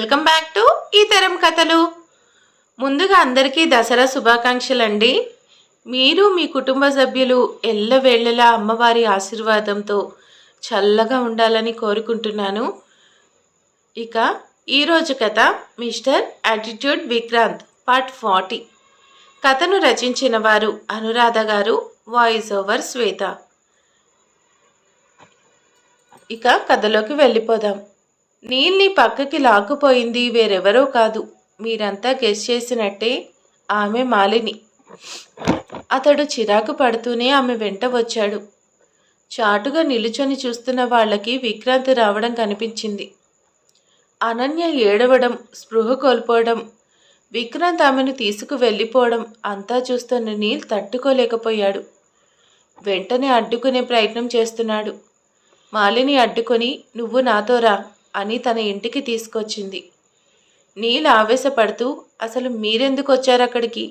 Welcome back to ఈ తరం కథలు. ముందుగా అందరికీ దసరా శుభాకాంక్షలండి. మీరు మీ కుటుంబ సభ్యులు ఎల్లవేళలా అమ్మవారి ఆశీర్వాదంతో చల్లగా ఉండాలని కోరుకుంటున్నాను. ఇక ఈరోజు కథ mister attitude Vikrant part forty. కథను రచించిన వారు అనురాధ గారు వాయిస్ ఓవర్ శ్వేత. ఇక కథలోకి వెళ్ళిపోదాం. నీల్ని పక్కకి లాక్కుపోయింది వేరెవరో కాదు. మీరంతా గెస్ చేసినట్టే ఆమె మాలిని. అతడు చిరాకు పడుతూనే ఆమె వెంట వచ్చాడు. చాటుగా నిలుచొని చూస్తున్న వాళ్ళకి విక్రాంతి రావడం కనిపించింది. అనన్య ఏడవడం స్పృహ కోల్పోవడం విక్రాంత్ ఆమెను తీసుకు వెళ్ళిపోవడం అంతా చూస్తున్న నీల్ తట్టుకోలేకపోయాడు. వెంటనే అడ్డుకునే ప్రయత్నం చేస్తున్నాడు. మాలిని అడ్డుకొని నువ్వు నాతో రా. అని తన ఇంటికి తీసుకొచ్చింది. నీళ్ళు ఆవేశపడుతూ అసలు మీరెందుకు వచ్చారు అక్కడికి?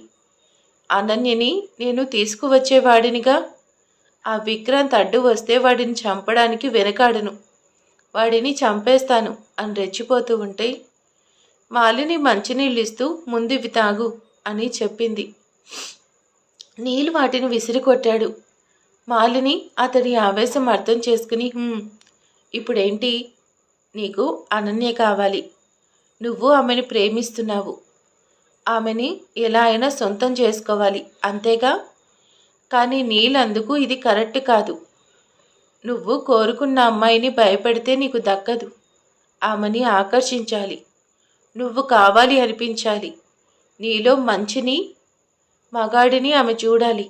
అనన్యని నేను తీసుకువచ్చేవాడినిగా? ఆ విక్రాంత్ అడ్డు వస్తే వాడిని చంపడానికి వెనకాడను. వాడిని చంపేస్తాను అని రెచ్చిపోతూ ఉంటే మాలిని మంచినీళ్ళు ఇస్తూ ముందు ఇవి తాగు అని చెప్పింది. నీళ్ళు వాటిని విసిరికొట్టాడు మాలిని అతడి ఆవేశం అర్థం చేసుకుని "హ్మ్, ఇప్పుడేంటి? నీకు అనన్య కావాలి. నువ్వు ఆమెను ప్రేమిస్తున్నావు. ఆమెని ఎలా అయినా సొంతం చేసుకోవాలి. అంతేగా? కానీ నీళ్ళందుకు ఇది కరెక్ట్ కాదు. నువ్వు కోరుకున్న అమ్మాయిని భయపెడితే నీకు దక్కదు. ఆమెని ఆకర్షించాలి. నువ్వు కావాలి అనిపించాలి. నీలో మంచిని మగాడిని ఆమె చూడాలి.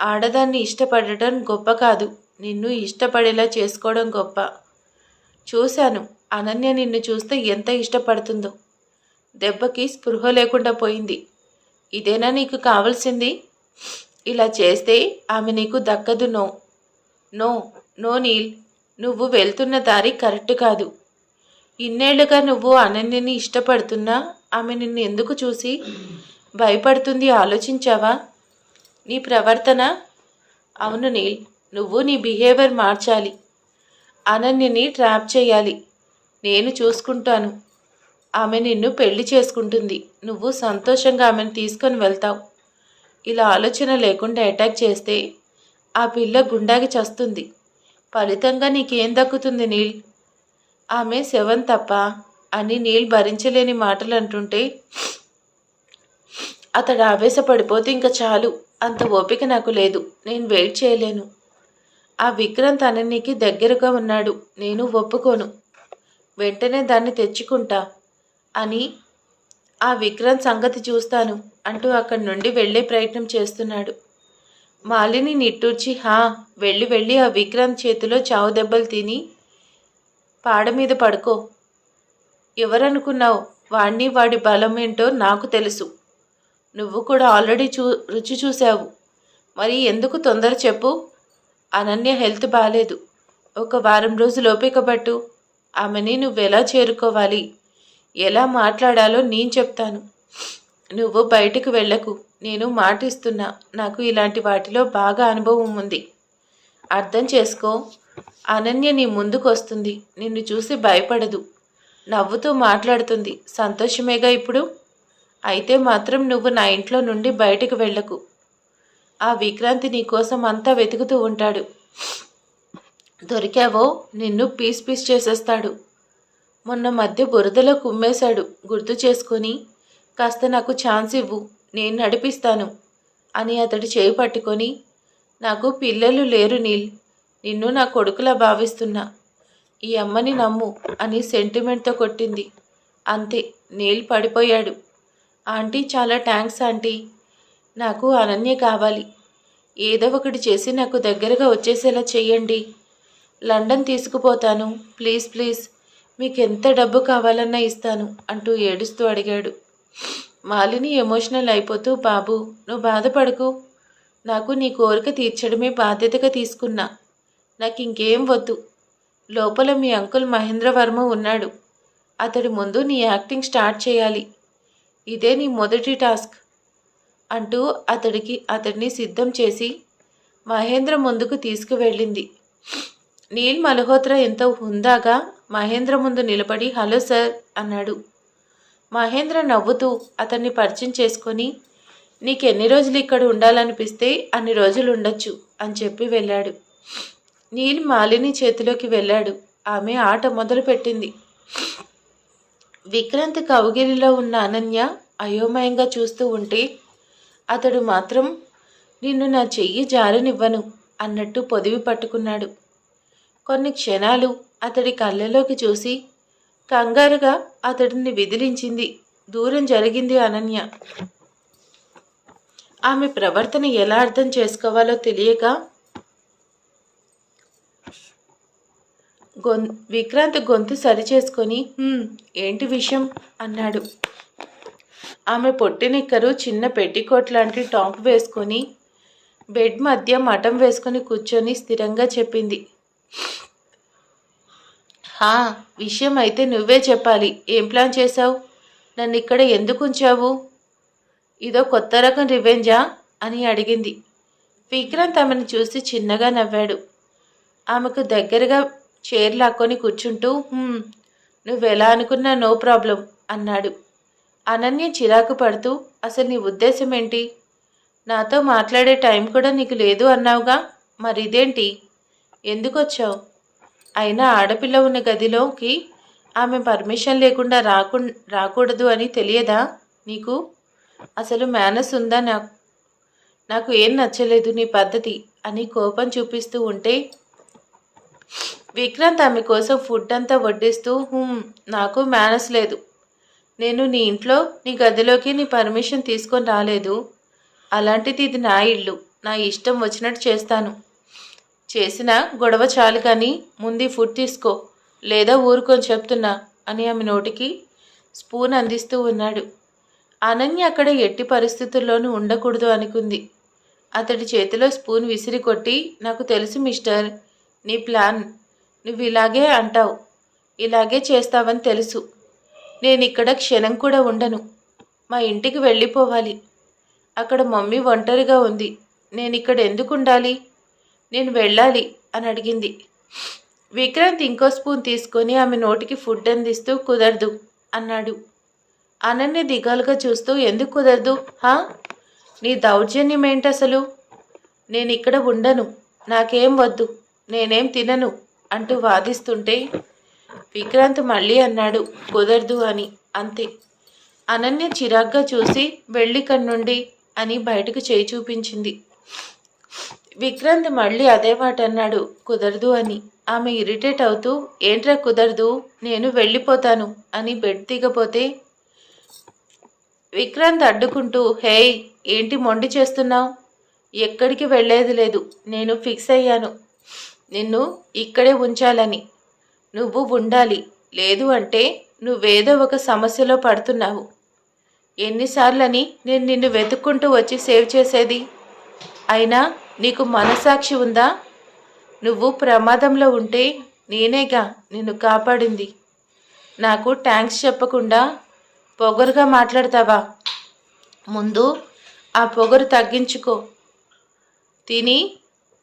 ఆడదాన్ని ఇష్టపడటం గొప్ప కాదు. నిన్ను ఇష్టపడేలా చేసుకోవడం గొప్ప. చూశాను. అనన్య నిన్ను చూస్తే ఎంత ఇష్టపడుతుందో. దెబ్బకి స్పృహ లేకుండా పోయింది. ఇదేనా నీకు కావలసింది? ఇలా చేస్తే ఆమె నీకు దక్కదు నో. No no Neel. నువ్వు వెళ్తున్న దారి కరెక్ట్ కాదు. ఇన్నేళ్ళుగా నువ్వు అనన్యని ఇష్టపడుతున్నా ఆమె నిన్ను ఎందుకు చూసి? భయపడుతుంది ఆలోచించావా? నీ ప్రవర్తన? అవును నీల్ నువ్వు నీ బిహేవియర్ మార్చాలి. అనన్యని ట్రాప్ చేయాలి. నేను చూసుకుంటాను. ఆమె నిన్ను పెళ్ళి చేసుకుంటుంది. నువ్వు సంతోషంగా ఆమెను తీసుకొని వెళ్తావు. ఇలా ఆలోచన లేకుండా అటాక్ చేస్తే ఆ పిల్ల గుండాకి చస్తుంది. ఫలితంగా నీకేం దక్కుతుంది నీల్? ఆమె శవం తప్ప అని నీల్ భరించలేని మాటలు అంటుంటే అతడు ఆవేశపడిపోతే ఇంకా చాలు. అంత ఓపిక నాకు లేదు. నేను వెయిట్ చేయలేను. ఆ విక్రాంత్ తననికి దగ్గరగా ఉన్నాడు. నేను ఒప్పుకోను. వెంటనే దాన్ని తెచ్చుకుంటా అని ఆ విక్రాంత్ సంగతి చూస్తాను అంటూ అక్కడి నుండి వెళ్ళే ప్రయత్నం చేస్తున్నాడు. మాలిని నిట్టూర్చి హా వెళ్ళి వెళ్ళి ఆ విక్రాంత్ చేతిలో చావు దెబ్బలు తిని పాడ మీద పడుకో. ఎవరనుకున్నావు? వాణ్ణి వాడి బలం ఏంటో నాకు తెలుసు. నువ్వు కూడా ఆల్రెడీ చూ రుచి చూసావు మరి ఎందుకు తొందర చెప్పు? అనన్య హెల్త్ బాగాలేదు ఒక వారం రోజులు ఓపిక పట్టు. ఆమెని నువ్వెలా చేరుకోవాలి? ఎలా మాట్లాడాలో నేను చెప్తాను. నువ్వు బయటకు వెళ్ళకు. నేను మాటిస్తున్నా. నాకు ఇలాంటి వాటిలో బాగా అనుభవం ఉంది. అర్థం చేసుకో. అనన్య నీ ముందుకు వస్తుంది నిన్ను చూసి భయపడదు. నవ్వుతూ మాట్లాడుతుంది. సంతోషమేగా ఇప్పుడు? అయితే మాత్రం నువ్వు నా ఇంట్లో నుండి బయటకు వెళ్ళకు. ఆ విక్రాంతి నీ కోసం అంతా వెతుకుతూ ఉంటాడు. దొరికావో? నిన్ను పీస్ పీస్ చేసేస్తాడు. మొన్న మధ్య బురదలో కుమ్మేశాడు. గుర్తు చేసుకొని కాస్త నాకు ఛాన్స్ ఇవ్వు. నేను నడిపిస్తాను అని అతడు చేయి పట్టుకొని నాకు పిల్లలు లేరు నీల్. నిన్ను నా కొడుకులా భావిస్తున్నా. ఈ అమ్మని నమ్ము అని సెంటిమెంట్తో కొట్టింది. అంతే. నీల్ పడిపోయాడు. ఆంటీ చాలా థ్యాంక్స్ ఆంటీ. నాకు అనన్య కావాలి. ఏదో ఒకటి చేసి నాకు దగ్గరగా వచ్చేసేలా చెయ్యండి. లండన్ తీసుకుపోతాను. Please please. మీకు ఎంత డబ్బు కావాలన్నా ఇస్తాను అంటూ ఏడుస్తూ అడిగాడు. మాలిని ఎమోషనల్ అయిపోతూ బాబు నువ్వు బాధపడకు. నాకు నీ కోరిక తీర్చడమే బాధ్యతగా తీసుకున్నా. నాకు ఇంకేం వద్దు. లోపల మీ అంకుల్ మహేంద్రవర్మ ఉన్నాడు. అతడి ముందు నీ యాక్టింగ్ స్టార్ట్ చేయాలి. ఇదే నీ మొదటి టాస్క్. అంటూ అతడికి అతడిని సిద్ధం చేసి మహేంద్ర ముందుకు తీసుకువెళ్ళింది. నీల్ మల్హోత్రా ఎంతో హుందాగా మహేంద్ర ముందు నిలబడి హలో సార్ అన్నాడు. మహేంద్ర నవ్వుతూ అతన్ని పరిచయం చేసుకొని నీకు ఎన్ని రోజులు ఇక్కడ ఉండాలనిపిస్తే అన్ని రోజులు ఉండొచ్చు అని చెప్పి వెళ్ళాడు. నీల్ మాలిని చేతిలోకి వెళ్ళాడు. ఆమె ఆట మొదలుపెట్టింది. విక్రాంత్ కవుగిరిలో ఉన్న అనన్య అయోమయంగా చూస్తూ ఉంటే అతడు మాత్రం నిన్ను నా చెయ్యి జారనివ్వను అన్నట్టు పొదివి పట్టుకున్నాడు. కొన్ని క్షణాలు అతడి కళ్ళలోకి చూసి కంగారుగా అతడిని విదిలించింది దూరం జరిగింది అనన్య. ఆమె ప్రవర్తన ఎలా అర్థం చేసుకోవాలో తెలియక గొం విక్రాంత్ గొంతు సరిచేసుకొని ఏంటి విషయం? అన్నాడు. ఆమె పొట్టినిక్కరు చిన్న పెట్టికోట్ లాంటి టాప్ వేసుకొని బెడ్ మధ్య మఠం వేసుకొని కూర్చొని స్థిరంగా చెప్పింది. హా విషయం అయితే నువ్వే చెప్పాలి. ఏం ప్లాన్ చేశావు? నన్ను ఇక్కడ ఎందుకు ఉంచావు? ఇదో కొత్త రకం రివెంజా? అని అడిగింది. విక్రాంత్ ఆమెను చూసి చిన్నగా నవ్వాడు. ఆమెకు దగ్గరగా చైర్ లాక్కొని కూర్చుంటూ నువ్వెలా అనుకున్నా నో ప్రాబ్లం అన్నాడు. అనన్య చిరాకు పడుతూ అసలు నీ ఉద్దేశం ఏంటి నాతో మాట్లాడే టైం కూడా నీకు లేదు అన్నావుగా? మరి ఇదేంటి ఎందుకు వచ్చావు అయినా ఆడపిల్ల ఉన్న గదిలోకి ఆమె పర్మిషన్ లేకుండా రాకు రాకూడదు అని తెలియదా నీకు? అసలు మేనస్ ఉందా నాకు నాకు ఏం నచ్చలేదు నీ పద్ధతి అని కోపం చూపిస్తూ ఉంటే విక్రాంత్ ఆమె కోసం ఫుడ్ అంతా వడ్డిస్తూ నాకు మేనస్ లేదు. నేను నీ ఇంట్లో నీ గదిలోకి నీ పర్మిషన్ తీసుకొని రాలేదు. అలాంటిది ఇది నా ఇల్లు. నా ఇష్టం వచ్చినట్టు చేస్తాను. చేసిన గొడవ చాలు కానీ ముందు ఫుడ్ తీసుకో లేదా ఊరుకొని చెప్తున్నా అని ఆమె నోటికి స్పూన్ అందిస్తూ ఉన్నాడు. అనన్య అక్కడ ఎట్టి పరిస్థితుల్లోనూ ఉండకూడదు అనుకుంది. అతడి చేతిలో స్పూన్ విసిరి కొట్టి నాకు తెలుసు మిస్టర్ నీ ప్లాన్. నువ్వు ఇలాగే అంటావు. ఇలాగే చేస్తావని తెలుసు. నేను ఇక్కడ క్షణం కూడా ఉండను. మా ఇంటికి వెళ్ళిపోవాలి. అక్కడ మమ్మీ ఒంటరిగా ఉంది. నేను ఇక్కడ ఎందుకు ఉండాలి నేను వెళ్ళాలి అని అడిగింది. విక్రాంత్ ఇంకో స్పూన్ తీసుకొని ఆమె నోటికి ఫుడ్ అందిస్తూ కుదరదు అన్నాడు. అనన్య దిగాలుగా చూస్తూ ఎందుకు కుదరదు? హా? నీ దౌర్జన్యం ఏంటి అసలు? నేను ఇక్కడ ఉండను. నాకేం వద్దు. నేనేం తినను అంటూ వాదిస్తుంటే విక్రాంత్ మళ్ళీ అన్నాడు కుదరదు అని. అంతే. అనన్య చిరాగ్గా చూసి వెళ్ళి కన్నుండి అని బయటకు చేయి చూపించింది. విక్రాంత్ మళ్ళీ అదే మాట అన్నాడు కుదరదు అని. ఆమె ఇరిటేట్ అవుతూ ఏంట్రా కుదరదు? నేను వెళ్ళిపోతాను అని బెడ్ దిగపోతే విక్రాంత్ అడ్డుకుంటూ హేయ్ ఏంటి మొండి చేస్తున్నావు? ఎక్కడికి వెళ్ళేది లేదు. నేను ఫిక్స్ అయ్యాను. నిన్ను ఇక్కడే ఉంచాలని. నువ్వు ఉండాలి. లేదు అంటే నువ్వేదో ఒక సమస్యలో పడుతున్నావు. ఎన్నిసార్లని నేను నిన్ను వెతుక్కుంటూ వచ్చి సేవ్ చేసేది? అయినా నీకు మనసాక్షి ఉందా? నువ్వు ప్రమాదంలో ఉంటే నేనేగా నిన్ను కాపాడింది. నాకు థ్యాంక్స్ చెప్పకుండా పొగరుగా మాట్లాడతావా? ముందు ఆ పొగరు తగ్గించుకో. తిని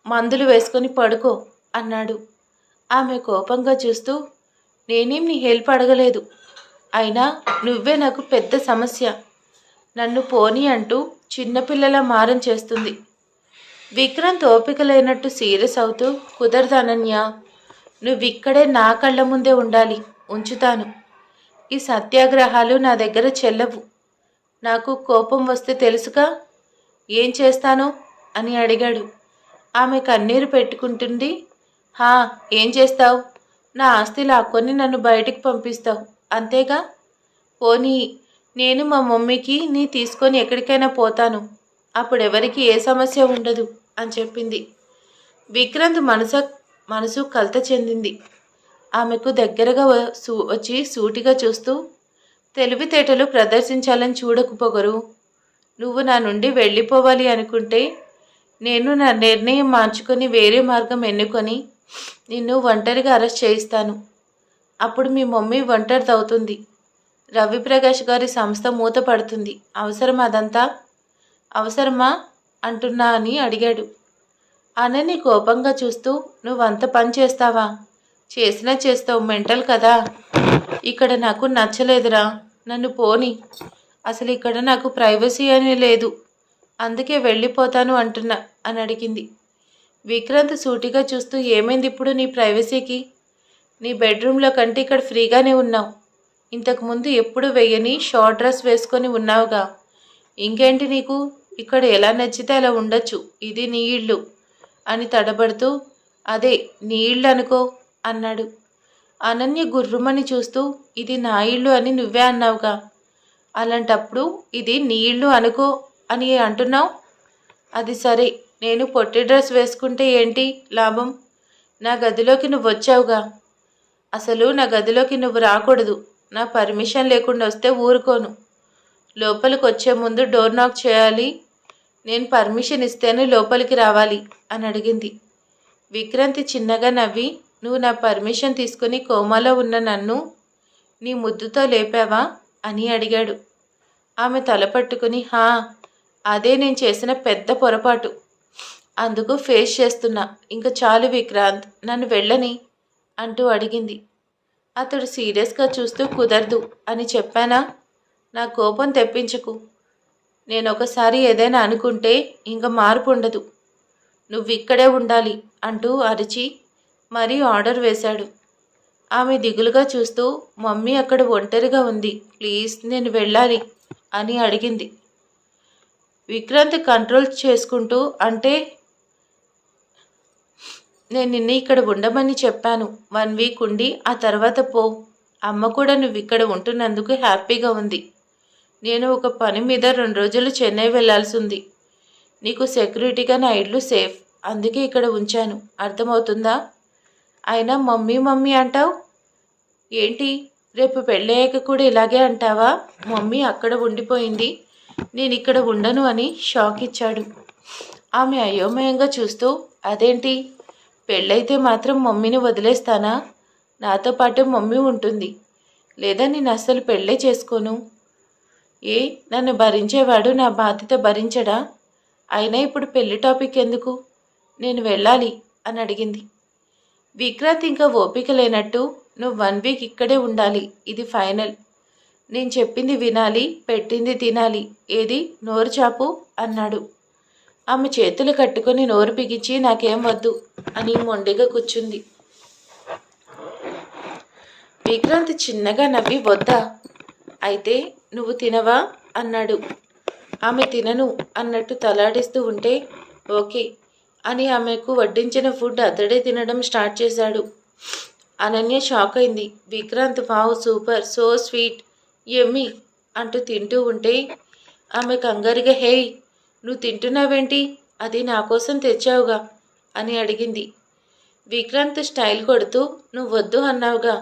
మందులు వేసుకొని పడుకో అన్నాడు. ఆమె కోపంగా చూస్తూ నేనేం నీ హెల్ప్ అడగలేదు. అయినా నువ్వే నాకు పెద్ద సమస్య. నన్ను పోని అంటూ చిన్నపిల్లల మారం చేస్తుంది. విక్రాంత్ ఓపిక లేనట్టు సీరియస్ అవుతూ కుదరదు అనన్య. నువ్విక్కడే నా కళ్ళ ముందే ఉండాలి. ఉంచుతాను. ఈ సత్యాగ్రహాలు నా దగ్గర చెల్లవు. నాకు కోపం వస్తే తెలుసుగా? ఏం చేస్తాను? అని అడిగాడు. ఆమె కన్నీరు పెట్టుకుంటుంది హా ఏం చేస్తావు? నా ఆస్తి లాక్కొని నన్ను బయటికి పంపిస్తావు అంతేగా? పోనీ నేను మా మమ్మీకి నీ తీసుకొని ఎక్కడికైనా పోతాను అప్పుడు ఎవరికి ఏ సమస్య ఉండదు అని చెప్పింది. విక్రాంత్ మనసు మనసు కలత చెందింది. ఆమెకు దగ్గరగా వ- సూ- వచ్చి సూటిగా చూస్తూ తెలివితేటలు ప్రదర్శించాలని చూడకపోగరు నువ్వు నా నుండి వెళ్ళిపోవాలి అనుకుంటే నేను నా నిర్ణయం మార్చుకొని వేరే మార్గం ఎన్నుకొని నిన్ను ఒంటరిగా అరెస్ట్ చేయిస్తాను. అప్పుడు మీ మమ్మీ ఒంటరిదవుతుంది రవిప్రకాష్ గారి సంస్థ మూతపడుతుంది. అవసరం అదంతా? అవసరమా? అంటున్నా అని అడిగాడు. అనని కోపంగా చూస్తూ నువ్వంత పని చేస్తావా? చేసినా చేస్తావు మెంటల్ కదా? ఇక్కడ నాకు నచ్చలేదురా. నన్ను పోని. అసలు ఇక్కడ నాకు ప్రైవసీ అని లేదు. అందుకే వెళ్ళిపోతాను అంటున్నా అని అడిగింది. విక్రాంత్ సూటిగా చూస్తూ ఏమైంది ఇప్పుడు నీ ప్రైవసీకి? నీ బెడ్రూమ్లో కంటే ఇక్కడ ఫ్రీగానే ఉన్నావు. ఇంతకుముందు ఎప్పుడు వెయ్యని షార్ట్ డ్రెస్ వేసుకొని ఉన్నావుగా. ఇంకేంటి నీకు? ఇక్కడ ఎలా నచ్చితే అలా ఉండొచ్చు. ఇది నీ ఇళ్ళు అని తడబడుతూ అదే నీ ఇళ్ళు అనుకో అన్నాడు. అనన్య గుర్రుమని చూస్తూ ఇది నా ఇల్లు అని నువ్వే అన్నావుగా. అలాంటప్పుడు ఇది నీ ఇల్లు అనుకో అని అంటున్నావు? అది సరే నేను పొట్టి డ్రెస్ వేసుకుంటే ఏంటి లాభం? నా గదిలోకి నువ్వు వచ్చావుగా అసలు నా గదిలోకి నువ్వు రాకూడదు. నా పర్మిషన్ లేకుండా వస్తే ఊరుకోను. లోపలికి వచ్చే ముందు డోర్ నాక్ చేయాలి. నేను పర్మిషన్ ఇస్తేనే లోపలికి రావాలి అని అడిగింది. విక్రాంతి చిన్నగా నవ్వి నువ్వు నా పర్మిషన్ తీసుకుని కోమాలో ఉన్న నన్ను నీ ముద్దుతో లేపావా? అని అడిగాడు. ఆమె తల పట్టుకుని హా అదే నేను చేసిన పెద్ద పొరపాటు. అందుకు ఫేస్ చేస్తున్నా. ఇంకా చాలు విక్రాంత్ నన్ను వెళ్ళని అంటూ అడిగింది. అతడు సీరియస్గా చూస్తూ కుదరదు అని చెప్పానా? నా కోపం తెప్పించకు. నేను ఒకసారి ఏదైనా అనుకుంటే ఇంకా మార్పు ఉండదు. నువ్వు ఇక్కడే ఉండాలి అంటూ అరిచి మరీ ఆర్డర్ వేశాడు. ఆమె దిగులుగా చూస్తూ మమ్మీ అక్కడ ఒంటరిగా ఉంది. ప్లీజ్ నేను వెళ్ళాలి అని అడిగింది. విక్రాంత్ కంట్రోల్ చేసుకుంటూ అంటే నేను నిన్న ఇక్కడ ఉండమని చెప్పాను. వన్ వీక్ ఉండి ఆ తర్వాత పో. అమ్మ కూడా నువ్వు ఇక్కడ ఉంటున్నందుకు హ్యాపీగా ఉంది. నేను ఒక పని మీద రెండు రోజులు చెన్నై వెళ్ళాల్సి ఉంది నీకు సెక్యూరిటీగా నా ఇల్లు సేఫ్. అందుకే ఇక్కడ ఉంచాను. అర్థమవుతుందా? అయినా మమ్మీ మమ్మీ అంటావు? ఏంటి? రేపు పెళ్ళయ్యాక కూడా ఇలాగే అంటావా? మమ్మీ అక్కడ ఉండిపోయింది. నేను ఇక్కడ ఉండను అని షాక్ ఇచ్చాడు. ఆమె అయోమయంగా చూస్తూ అదేంటి? పెళ్ళైతే మాత్రం మమ్మీని వదిలేస్తానా? నాతో పాటు మమ్మీ ఉంటుంది. లేదా నేను అస్సలు పెళ్ళే చేసుకోను. ఏ నన్ను భరించేవాడు నా బాధ్యత భరించడా? అయినా ఇప్పుడు పెళ్ళి టాపిక్ ఎందుకు? నేను వెళ్ళాలి అని అడిగింది. విక్రాంత్ ఇంకా ఓపిక లేనట్టు నువ్వు వన్ వీక్ ఇక్కడే ఉండాలి ఇది ఫైనల్. నేను చెప్పింది వినాలి పెట్టింది తినాలి ఏది? నోరు చాపు అన్నాడు. ఆమె చేతులు కట్టుకొని నోరు బిగించి నాకేం వద్దు అని మొండిగా కూర్చుంది. విక్రాంత్ చిన్నగా నవ్వి వద్దా? అయితే నువ్వు తినవా? అన్నాడు. ఆమె తినను అన్నట్టు తలాడిస్తూ ఉంటే ఓకే అని ఆమెకు వడ్డించిన ఫుడ్ అతడే తినడం స్టార్ట్ చేశాడు. అనన్య షాక్ అయింది. Vikrant wow super so sweet ఎమ్మి అంటూ తింటూ ఉంటే ఆమె కంగారుగా హేయ్ నువ్వు తింటున్నావేంటి? అది నా కోసం తెచ్చావుగా అని అడిగింది. విక్రాంత్ స్టైల్ కొడుతూ నువ్వు వద్దు అన్నావుగా.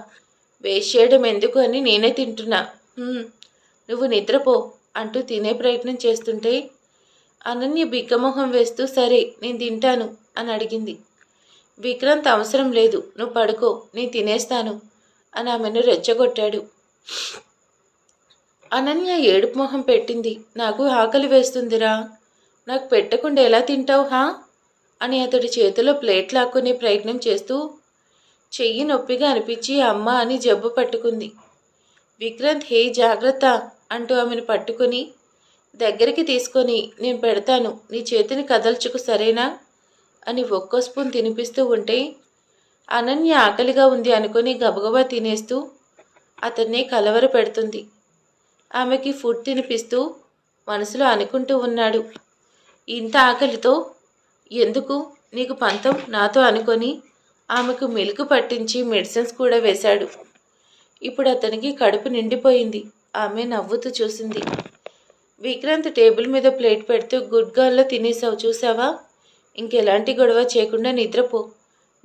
వేస్ట్ చేయడం ఎందుకు అని నేనే తింటున్నా. నువ్వు నిద్రపో అంటూ తినే ప్రయత్నం చేస్తుంటే అనన్య బిగ్గమొహం వేస్తూ సరే నేను తింటాను అని అడిగింది. విక్రాంత్ అవసరం లేదు నువ్వు పడుకో నేను తినేస్తాను అని ఆమెను రెచ్చగొట్టాడు. అనన్య ఏడుపు మొహం పెట్టింది నాకు ఆకలి వేస్తుందిరా నాకు పెట్టకుండా ఎలా తింటావు హా? అని అతడి చేతిలో ప్లేట్ లాక్కునే ప్రయత్నం చేస్తూ చెయ్యి నొప్పిగా అనిపించి అమ్మ అని జబ్బు పట్టుకుంది. విక్రాంత్ హే జాగ్రత్త అంటూ ఆమెను పట్టుకొని దగ్గరికి తీసుకొని నేను పెడతాను నీ చేతిని కదల్చుకు సరేనా? అని ఒక్కో స్పూన్ తినిపిస్తూ ఉంటే అనన్య ఆకలిగా ఉంది అనుకొని గబగబా తినేస్తూ అతన్ని కలవర పెడుతుంది. ఆమెకి ఫుడ్ తినిపిస్తూ మనసులో అనుకుంటూ ఉన్నాడు. ఇంత ఆకలితో? ఎందుకు? నీకు పంతం నాతో అనుకొని ఆమెకు మిల్క్ పట్టించి మెడిసిన్స్ కూడా వేశాడు. ఇప్పుడు అతనికి కడుపు నిండిపోయింది. ఆమె నవ్వుతూ చూసింది. విక్రాంత్ టేబుల్ మీద ప్లేట్ పెడుతూ గుడ్ గర్ల్లో తినేసావు చూసావా ఇంకెలాంటి గొడవ చేయకుండా నిద్రపో.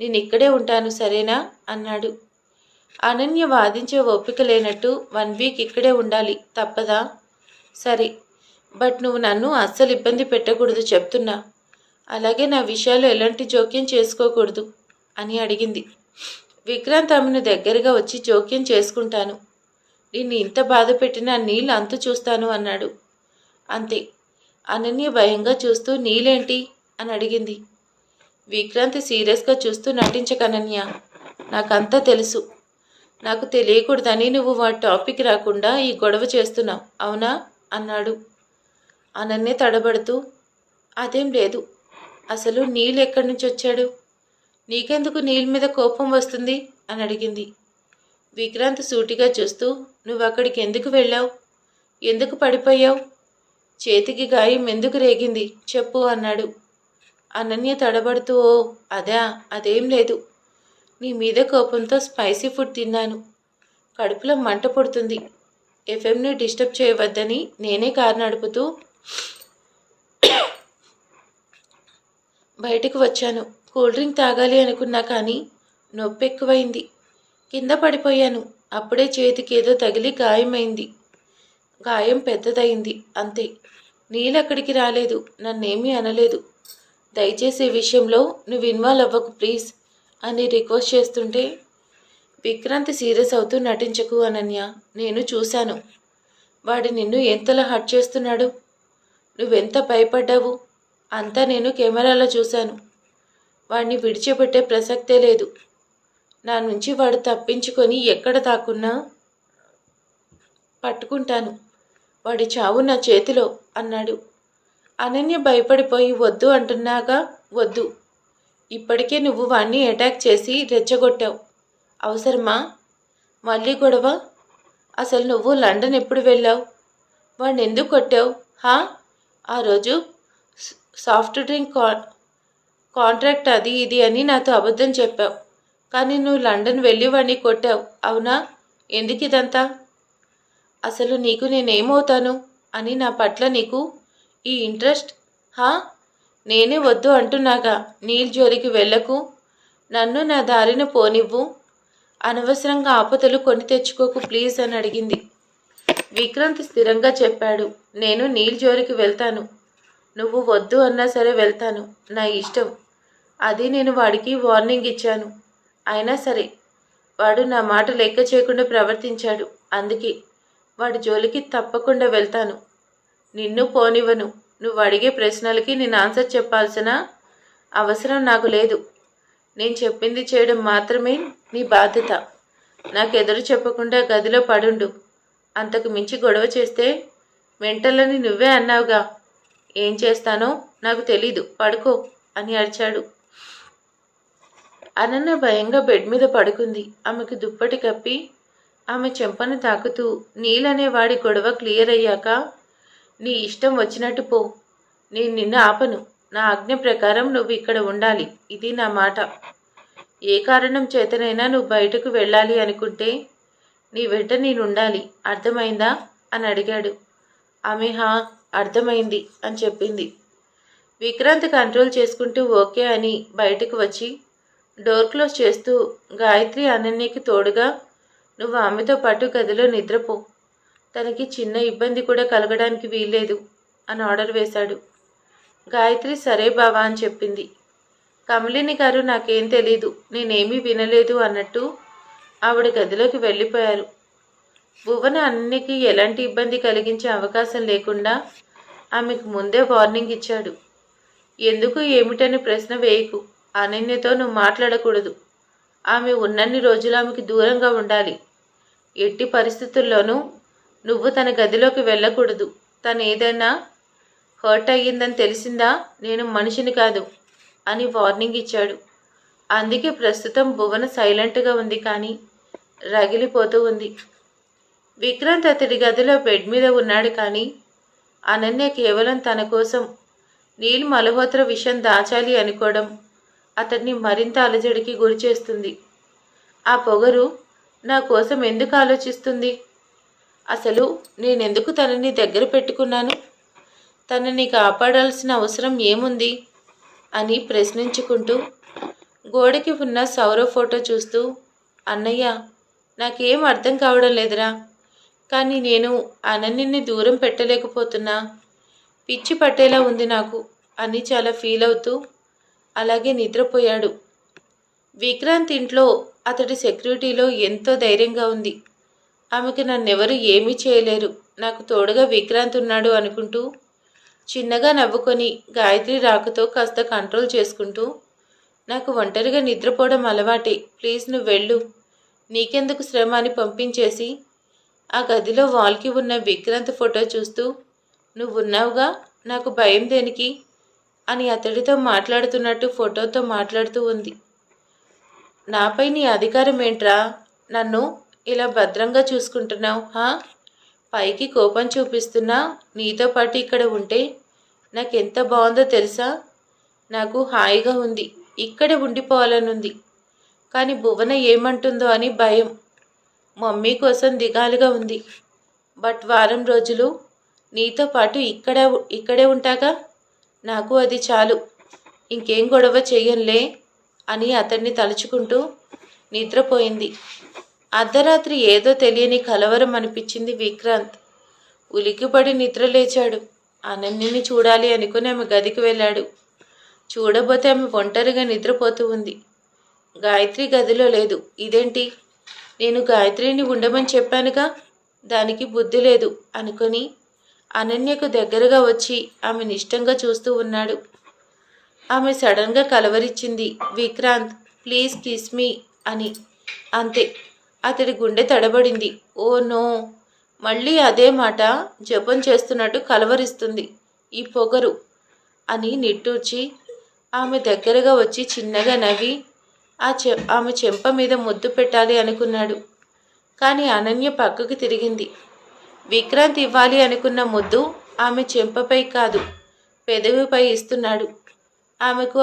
నేను ఇక్కడే ఉంటాను సరేనా? అన్నాడు. అనన్య వాదించే ఓపిక లేనట్టు వన్ వీక్ ఇక్కడే ఉండాలి తప్పదా? సరే బట్ నువ్వు నన్ను అస్సలు ఇబ్బంది పెట్టకూడదు చెప్తున్నా. అలాగే నా విషయాలు ఎలాంటి జోక్యం చేసుకోకూడదు అని అడిగింది. విక్రాంత్ ఆమెను దగ్గరగా వచ్చి జోక్యం చేసుకుంటాను. నిన్ను ఇంత బాధ పెట్టినా నీళ్ళు అంతు చూస్తాను అన్నాడు. అంతే. అనన్య భయంగా చూస్తూ నీలేంటి? అని అడిగింది. విక్రాంత్ సీరియస్గా చూస్తూ నటించకనన్య నాకంతా తెలుసు. నాకు తెలియకూడదని నువ్వు వాటి టాపిక్ రాకుండా ఈ గొడవ చేస్తున్నావు అవునా? అన్నాడు. అనన్య తడబడుతూ అదేం లేదు. అసలు నీళ్ళు ఎక్కడి నుంచి వచ్చాడు? నీకెందుకు నీళ్ళ మీద కోపం వస్తుంది? అని అడిగింది. విక్రాంత్ సూటిగా చూస్తూ నువ్వు అక్కడికి ఎందుకు వెళ్ళావు? ఎందుకు పడిపోయావు? చేతికి గాయం ఎందుకు రేగింది? చెప్పు అన్నాడు. అనన్య తడబడుతూ ఓ అదా అదేం లేదు. నీ మీద కోపంతో స్పైసీ ఫుడ్ తిన్నాను. కడుపులో మంట పుడుతుంది. ఎఫ్ఎంని డిస్టర్బ్ చేయవద్దని నేనే కారు నడుపుతూ బయటకు వచ్చాను. కూల్ డ్రింక్ తాగాలి అనుకున్నా కానీ నొప్పి ఎక్కువైంది. కింద పడిపోయాను. అప్పుడే చేతికి ఏదో తగిలి గాయమైంది. గాయం పెద్దదైంది అంతే. నీళ్ళు అక్కడికి రాలేదు. నన్నేమీ అనలేదు. దయచేసి ఈ విషయంలో నువ్వు ఇన్వాల్వ్ అవ్వకు ప్లీజ్ అని రిక్వెస్ట్ చేస్తుంటే విక్రాంత్ సీరియస్ అవుతూ నటించకు అనన్య. నేను చూశాను. వాడు నిన్ను ఎంతలా హట్ చేస్తున్నాడు? నువ్వెంత భయపడ్డావు? అంతా నేను కెమెరాలో చూశాను. వాడిని విడిచిపెట్టే ప్రసక్తే లేదు. నా నుంచి వాడు తప్పించుకొని ఎక్కడ దాక్కున్నా పట్టుకుంటాను. వాడి చావు నా చేతిలో అన్నాడు. అనన్య భయపడిపోయి వద్దు అంటున్నాగా వద్దు. ఇప్పటికే నువ్వు వాణ్ణి అటాక్ చేసి రెచ్చగొట్టావు. అవసరమా? మళ్ళీ గొడవ? అసలు నువ్వు లండన్ ఎప్పుడు వెళ్ళావు? వాడిని ఎందుకు కొట్టావు? హా? ఆ రోజు సాఫ్ట్ డ్రింక్ కా కాంట్రాక్ట్ అది ఇది అని నాతో అబద్ధం చెప్పావు. కానీ నువ్వు లండన్ వెళ్ళి వాడిని కొట్టావు అవునా? ఎందుకు ఇదంతా? అసలు నీకు నేనేమవుతాను అని నా పట్ల నీకు ఈ ఇంట్రెస్ట్? హా? నేనే వద్దు అంటున్నాగా నీల్ జోలికి వెళ్ళకు నన్ను నా దారిన పోనివ్వు. అనవసరంగా ఆపదలు కొని తెచ్చుకోకు ప్లీజ్ అని అడిగింది. విక్రాంత్ స్థిరంగా చెప్పాడు. నేను నీల్ జోలికి వెళ్తాను. నువ్వు వద్దు అన్నా సరే వెళ్తాను. నా ఇష్టం. అది నేను వాడికి వార్నింగ్ ఇచ్చాను. అయినా సరే వాడు నా మాట లెక్క చేయకుండా ప్రవర్తించాడు. అందుకే వాడి జోలికి తప్పకుండా వెళ్తాను. నిన్ను పోనివ్వను. నువ్వు అడిగే ప్రశ్నలకి నేను ఆన్సర్ చెప్పాల్సిన అవసరం నాకు లేదు. నేను చెప్పింది చేయడం మాత్రమే నీ బాధ్యత. నాకు ఎదురు చెప్పకుండా గదిలో పడుండు. అంతకు మించి గొడవ చేస్తే వెంటలని నువ్వే అన్నావుగా. ఏం చేస్తానో నాకు తెలీదు పడుకో అని అరిచాడు. అనన్న భయంగా బెడ్ మీద పడుకుంది. ఆమెకు దుప్పటి కప్పి ఆమె చెంపను తాకుతూ నీలనే వాడి గొడవ క్లియర్ అయ్యాక నీ ఇష్టం వచ్చినట్టు పో. నేను నిన్ను ఆపను. నా ఆజ్ఞ ప్రకారం నువ్వు ఇక్కడ ఉండాలి. ఇది నా మాట. ఏ కారణం చేతనైనా నువ్వు బయటకు వెళ్ళాలి అనుకుంటే నీ వెంట నేను ఉండాలి అర్థమైందా? అని అడిగాడు. ఆమె హా అర్థమైంది అని చెప్పింది. విక్రాంత్ కంట్రోల్ చేసుకుంటూ ఓకే అని బయటకు వచ్చి డోర్ క్లోజ్ చేస్తూ గాయత్రి అనన్యకి తోడుగా నువ్వు ఆమెతో పాటు గదిలో నిద్రపో. తనకి చిన్న ఇబ్బంది కూడా కలగడానికి వీల్లేదు అని ఆర్డర్ వేశాడు. గాయత్రి సరే బావా అని చెప్పింది. కమలిని గారు నాకేం తెలీదు నేనేమీ వినలేదు అన్నట్టు ఆవిడ గదిలోకి వెళ్ళిపోయారు. భువన అన్నికి ఎలాంటి ఇబ్బంది కలిగించే అవకాశం లేకుండా ఆమెకు ముందే వార్నింగ్ ఇచ్చాడు. ఎందుకు ఏమిటని ప్రశ్న వేయకు. అనన్యతో నువ్వు మాట్లాడకూడదు. ఆమె ఉన్నన్ని రోజులు ఆమెకు దూరంగా ఉండాలి. ఎట్టి పరిస్థితుల్లోనూ నువ్వు తన గదిలోకి వెళ్ళకూడదు. తను ఏదైనా హర్ట్ అయ్యిందని తెలిసిందా? నేను మనిషిని కాదు అని వార్నింగ్ ఇచ్చాడు. అందుకే ప్రస్తుతం భువన సైలెంట్గా ఉంది కానీ రగిలిపోతూ ఉంది. విక్రాంత్ అతడి గదిలో బెడ్ మీద ఉన్నాడు కానీ అనన్య కేవలం తన కోసం నీల్ మల్హోత్ర విషయం దాచాలి అనుకోవడం అతన్ని మరింత అలజడికి గురి చేస్తుంది. ఆ పొగరు నా కోసం ఎందుకు ఆలోచిస్తుంది? అసలు నేనెందుకు తనని దగ్గర పెట్టుకున్నాను? తనని కాపాడాల్సిన అవసరం ఏముంది? అని ప్రశ్నించుకుంటూ గోడకి ఉన్న సౌర ఫోటో చూస్తూ అన్నయ్య నాకేం అర్థం కావడం లేదురా. కానీ నేను అనన్యని దూరం పెట్టలేకపోతున్నా. పిచ్చి పట్టేలా ఉంది నాకు అని చాలా ఫీల్ అవుతూ అలాగే నిద్రపోయాడు. విక్రాంత్ ఇంట్లో అతడి సెక్యూరిటీలో ఎంతో ధైర్యంగా ఉంది. ఆమెకు నన్నెవరు ఏమీ చేయలేరు. నాకు తోడుగా విక్రాంత్ ఉన్నాడు అనుకుంటూ చిన్నగా నవ్వుకొని గాయత్రి రాకతో కాస్త కంట్రోల్ చేసుకుంటూ నాకు ఒంటరిగా నిద్రపోవడం అలవాటే. ప్లీజ్ నువ్వు వెళ్ళు. నీకెందుకు శ్రమ అని పంపించేసి ఆ గదిలో వాల్కి ఉన్న విక్రాంత్ ఫోటో చూస్తూ నువ్వున్నావుగా? నాకు భయం దేనికి? అని అతడితో మాట్లాడుతున్నట్టు ఫోటోతో మాట్లాడుతూ ఉంది. నాపై నీ అధికారం ఏంట్రా? నన్ను ఇలా భద్రంగా చూసుకుంటున్నావు హా? పైకి కోపం చూపిస్తున్నా నీతో పాటు ఇక్కడ ఉంటే నాకెంత బాగుందో తెలుసా? నాకు హాయిగా ఉంది ఇక్కడే ఉండిపోవాలనుంది. కానీ భువన ఏమంటుందో అని భయం. మమ్మీ కోసం దిగాలుగా ఉంది. బట్ వారం రోజులు నీతో పాటు ఇక్కడ ఇక్కడే ఉంటాగా? నాకు అది చాలు. ఇంకేం గొడవ చేయంలే అని అతన్ని తలుచుకుంటూ నిద్రపోయింది. అర్ధరాత్రి ఏదో తెలియని కలవరం అనిపించింది విక్రాంత్. ఉలికిపడి నిద్ర లేచాడు అనన్యని చూడాలి అనుకుని ఆమె గదికి వెళ్ళాడు. చూడబోతే ఆమె ఒంటరిగా నిద్రపోతూ ఉంది. గాయత్రి గదిలో లేదు. ఇదేంటి? నేను గాయత్రిని ఉండమని చెప్పానుగా దానికి బుద్ధి లేదు అనుకొని అనన్యకు దగ్గరగా వచ్చి ఆమె నిష్టంగా చూస్తూ ఉన్నాడు. ఆమె సడన్గా కలవరిచ్చింది విక్రాంత్ ప్లీజ్ కిస్ మీ అని. అంతే. అతడి గుండె తడబడింది. Oh no. మళ్ళీ అదే మాట జపం చేస్తున్నట్టు కలవరిస్తుంది. ఈ పొగరు అని నిట్టూర్చి ఆమె దగ్గరగా వచ్చి చిన్నగా నవ్వి ఆ చె ఆమె చెంప మీద ముద్దు పెట్టాలి అనుకున్నాడు. కానీ అనన్య పక్కకు తిరిగింది. విక్రాంత్ ఇవ్వాలి అనుకున్న ముద్దు ఆమె చెంపపై కాదు పెదవిపై ఇస్తున్నాడు. ఆమెకు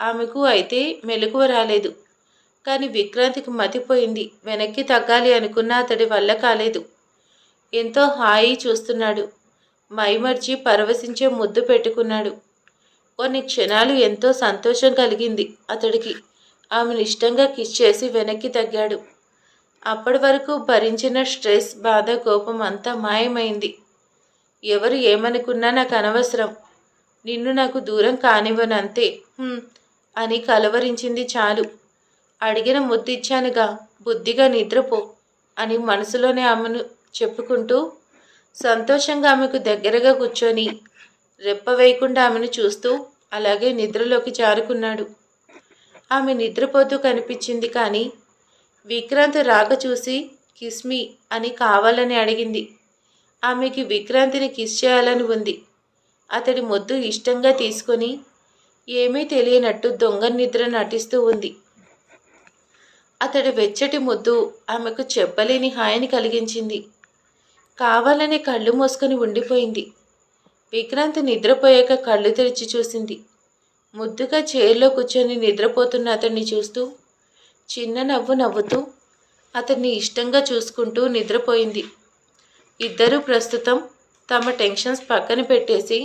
ఆమెకు అయితే మెలకువ రాలేదు. కానీ విక్రాంతికి మతిపోయింది వెనక్కి తగ్గాలి అనుకున్న అతడి వల్ల కాలేదు. ఎంతో హాయి చూస్తున్నాడు. మైమర్చి పరవశించే ముద్దు పెట్టుకున్నాడు. కొన్ని క్షణాలు ఎంతో సంతోషం కలిగింది అతడికి. ఆమెను ఇష్టంగా కిస్ చేసి వెనక్కి తగ్గాడు. అప్పటి వరకు భరించిన స్ట్రెస్ బాధ కోపం అంతా మాయమైంది. ఎవరు ఏమనుకున్నా నాకు అనవసరం. నిన్ను నాకు దూరం కానివ్వను అంతే అని కలవరించింది చాలు. అడిగిన ముద్దిచ్చానుగా బుద్ధిగా నిద్రపో అని మనసులోనే ఆమెను చెప్పుకుంటూ సంతోషంగా ఆమెకు దగ్గరగా కూర్చొని రెప్ప వేయకుండా ఆమెను చూస్తూ అలాగే నిద్రలోకి జారుకున్నాడు. ఆమె నిద్రపోతూ కనిపించింది కానీ విక్రాంత్ రాక చూసి కిస్మి అని కావాలని అడిగింది. ఆమెకి విక్రాంతిని కిస్ చేయాలని ఉంది. అతడి ముద్దు ఇష్టంగా తీసుకొని ఏమీ తెలియనట్టు దొంగ నిద్ర నటిస్తూ ఉంది. అతడి వెచ్చటి ముద్దు ఆమెకు చెప్పలేని హాయిని కలిగించింది. కావాలనే కళ్ళు మూసుకొని ఉండిపోయింది. విక్రాంత్ నిద్రపోయాక కళ్ళు తెరిచి చూసింది. ముద్దుగా చైర్లో కూర్చొని నిద్రపోతున్న అతన్ని చూస్తూ చిన్న నవ్వు నవ్వుతూ అతన్ని ఇష్టంగా చూసుకుంటూ నిద్రపోయింది. ఇద్దరూ ప్రస్తుతం తమ టెన్షన్స్ పక్కన పెట్టేసి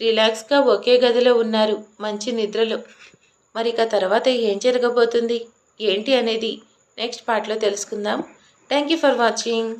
రిలాక్స్గా ఒకే గదిలో ఉన్నారు మంచి నిద్రలో. మరి ఇక తర్వాత ఏం జరగబోతుంది? ఏంటి అనేది నెక్స్ట్ పార్ట్లో తెలుసుకుందాం. Thank you for watching.